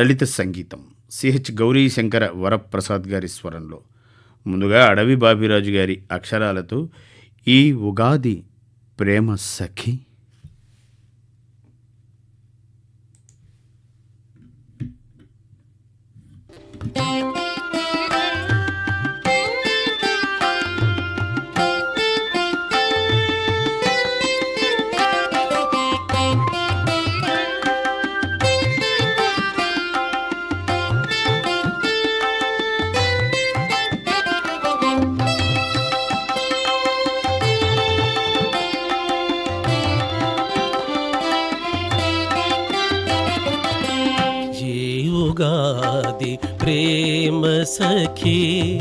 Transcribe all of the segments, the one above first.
లలిత సంగీతం. సిహెచ్ గౌరీ శంకర వరప్రసాద్ గారి స్వరంలో. ముందుగా అడవి బాబిరాజు గారి అక్షరాలతో ఈ ఉగాది ప్రేమ సఖి. ఈ సఖీ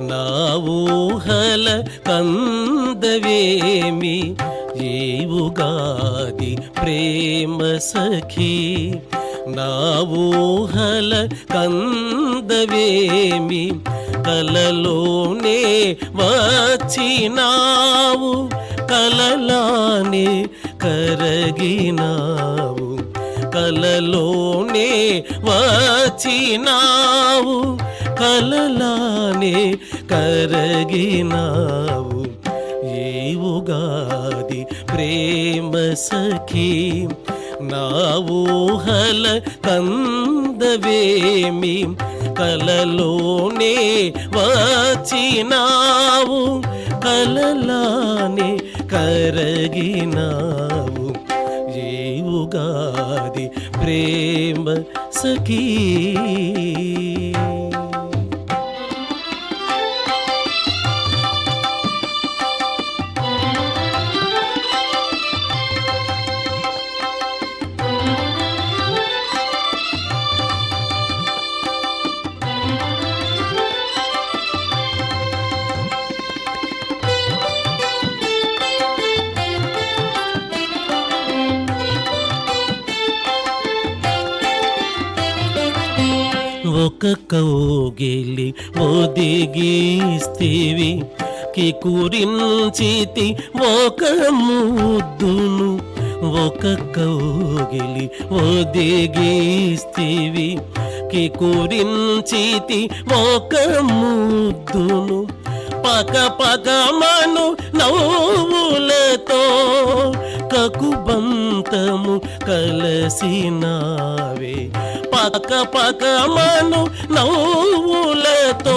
నా ఊహల కందవేమి? ఏ ఉగాది ప్రేమ సఖీ నా ఊహల కందవేమి? కలలోనే వచ్చినావు కలలానే కరగినావు. కలలోనే వచ్చినావు కలలానే కరగినావు. ఏ ఉగాది ప్రేమ సఖి నా ఊహల కందవేమి? కలలోనే వచ్చినావు కలలానే కరగినావు. ఏ ఉగాది ప్రేమ సఖీ. ఒక కౌగిలి ఒదిగిస్తేవి కికురించితి ఒక ముద్దును ఒక కౌగిలి ఒదిగిస్తేవి కికురించితి ఒక ముద్దును పక పక మను నవ్వులతో కకుబంతము కలసినావే. పక పక మను నవ్వులతో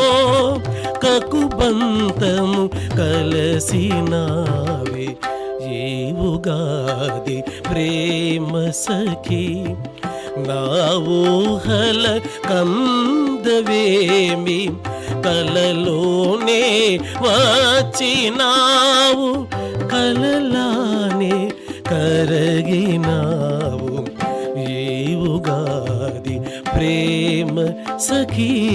కకుబంతము కలసినావే. ఏ ఉగాది ప్రేమ సఖి నా ఊహల కందవేమి కలలోనే వచ్చినావు కలలానే కరగినా सखी।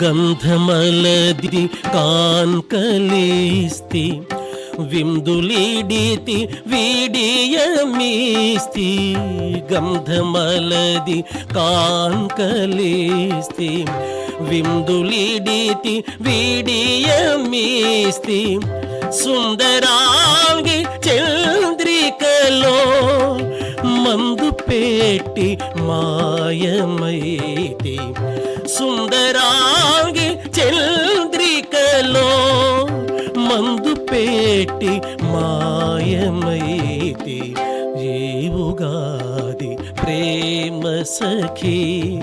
ప్రేమ సఖీ గంధమలది కాన్కలిస్తి విందులీడితి వీడియమీస్తి గంధమలది కాన్కలిస్తి విందులీడితి వీడియమీస్తి సుందరాంగి చంద్రికలో మందు పెట్టి మాయమైతి సుందరాంగి చంద్రికలో మందు పెట్టి మాయమైతి ఏ ప్రేమ సఖీ?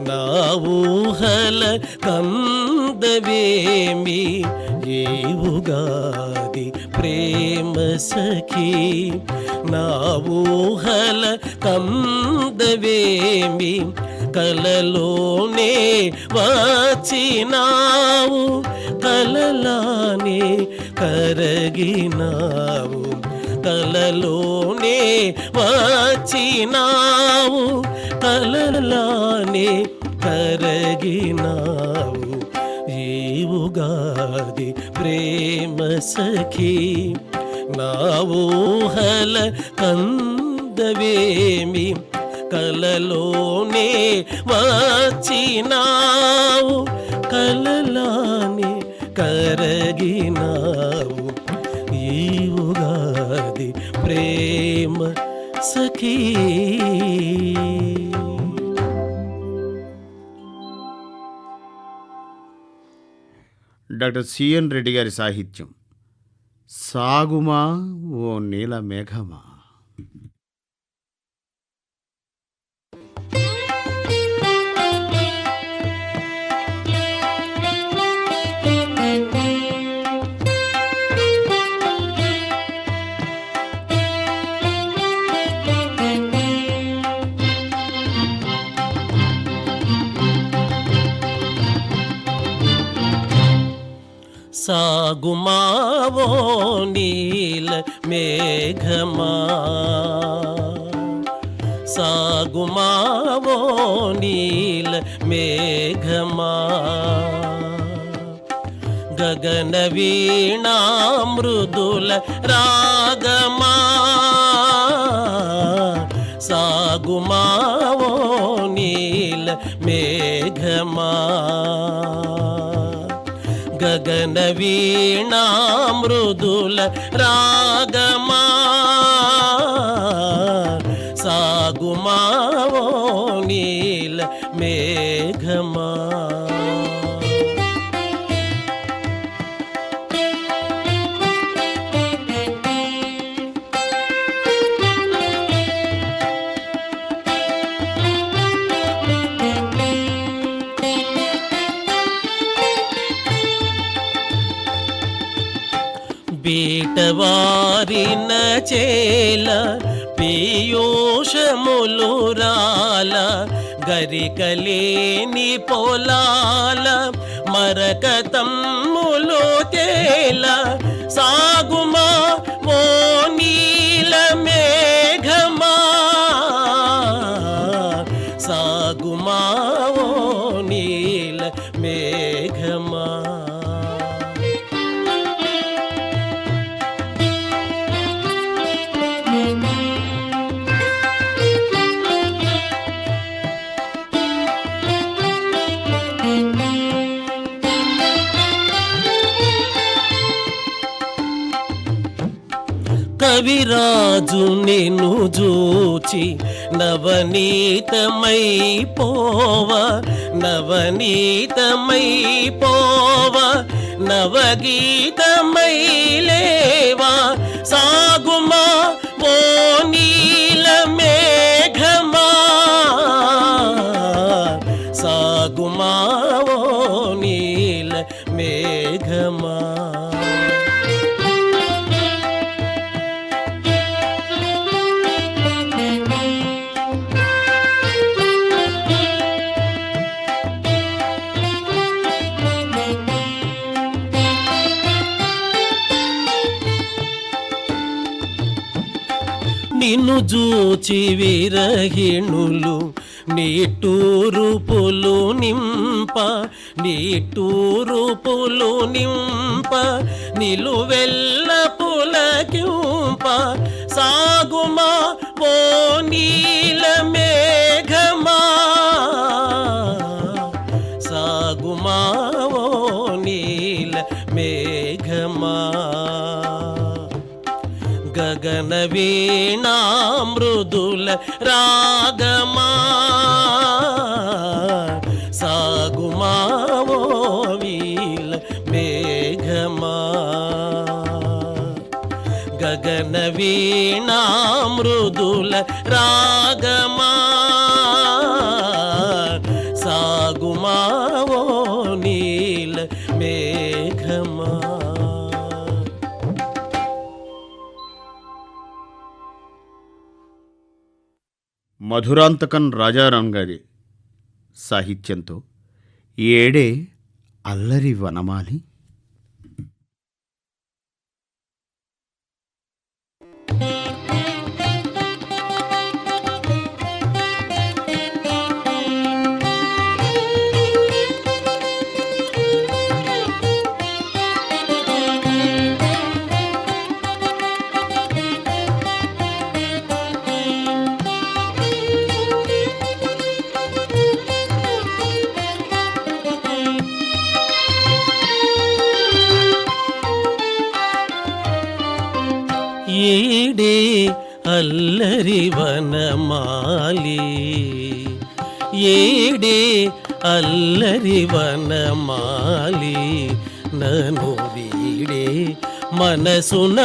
నా ఊహల కందవేమి ఏ ఉగాది ప్రేమ సఖీ. నా ఊహల కందవేమి కలలోనే వచ్చినావు కలలానే కరగినావు కలలోనే వచ్చినావు కలలానే కరగినావు. ఉగాది ప్రేమ సఖీ నా ఊహల కందవేమి కలలోనే వాచినావు కలలానే కరగినావు. ఈ ఉగాది ప్రేమ సఖీ. డాక్టర్ సిఎన్ రెడ్డి గారి సాహిత్యం. సాగుమా ఓ నీల మేఘమా? సాగుమావో నీల మేఘమా? సాగుమావో నీల మేఘమా? గగన వీణా మృదుల రాగమా? సాగుమావో నీల మేఘమా? గగన వీణా మృదుల రాగమా సాగుమా చేల పీయూషములు రాల గరికలేని పొలాల మరక తమ్ములు తేల సాగుమా కవిరాజు నిన్ను చూచి నవనీతమై పోవ నవనీతమై పోవ నవగీతమై లేవా సాగుమా నిన్ను చూచి విరహిణులు నీటూరు పులు నింప నీటూరు పులు నింప నిలువెల్ల పులకింప సాగుమా పోనీ వీణా మృదుల రాగమా సాగుమావో వీల మేఘమా? గగన వీణా మృదుల రాగమా? మధురాంతకం రాజారాం గారి సాహిత్యంతో ఏడే అల్లరి వనమాలి అల్లరి వనమాలి ఏడే అల్లరి వనమాలి నను వీడే మనసున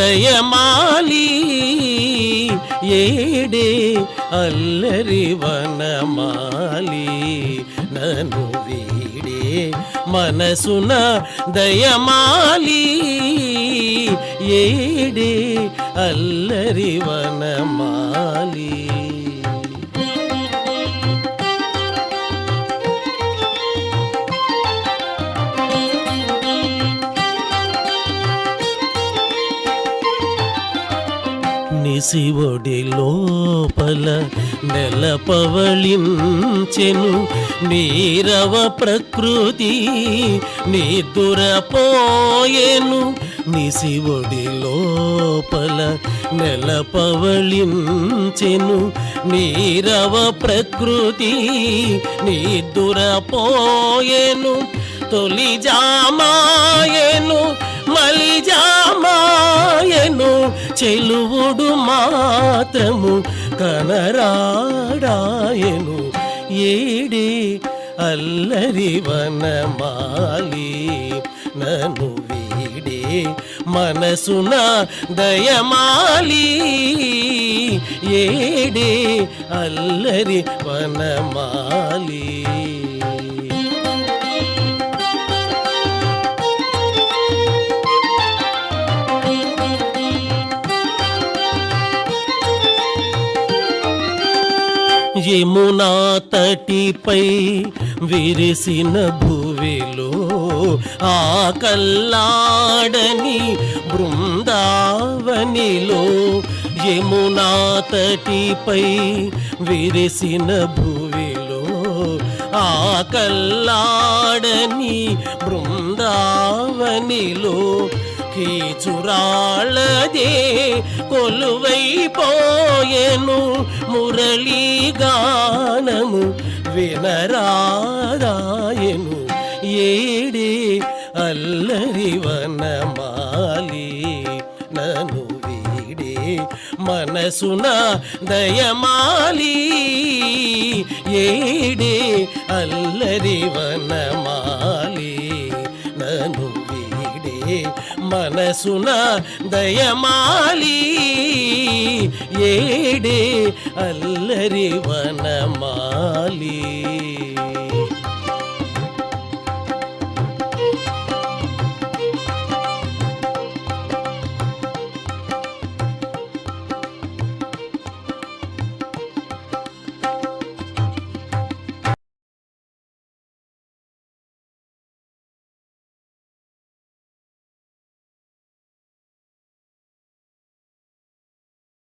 దయమాలి ఏడే అల్లరి వనమాలి నను వీడే మనసున దయమాలి ఏడే అల్లరి వనమాలి. నిసివొడి లోపల నెల పవళించెను నీరవ ప్రకృతి నిదురపోయెను నిసివొడి లోపల నెలపవళించెను నీరవ ప్రకృతి నిదురపోయెను తొలి జామాయెను మలి జామాయెను. చెలువుడు మాత్రము కనరాడాయను. ఏడే అల్లరి వనమాలి నన్ను వీడే మనసున దయమాలి. ఏడే అల్లరి వనమాలి. యమునా తటిపై విరిసిన భూ ఆ కల్లాడని బృందావనిలో యమునా తటిపై విరిసిన భూమిలో ఆ కల్లాడని బృందావనిలో కీచురాళ్ళదే కొలువైపోయెను మురళీగానము వినరాదాయను ఏడే అల్లరి వనమాలి నను వీడే మనసున దయమాలి ఏడే అల్లరి వనమాలి నను వీడే మనసున దయమాలి ఏడే అల్లరి వనమాలి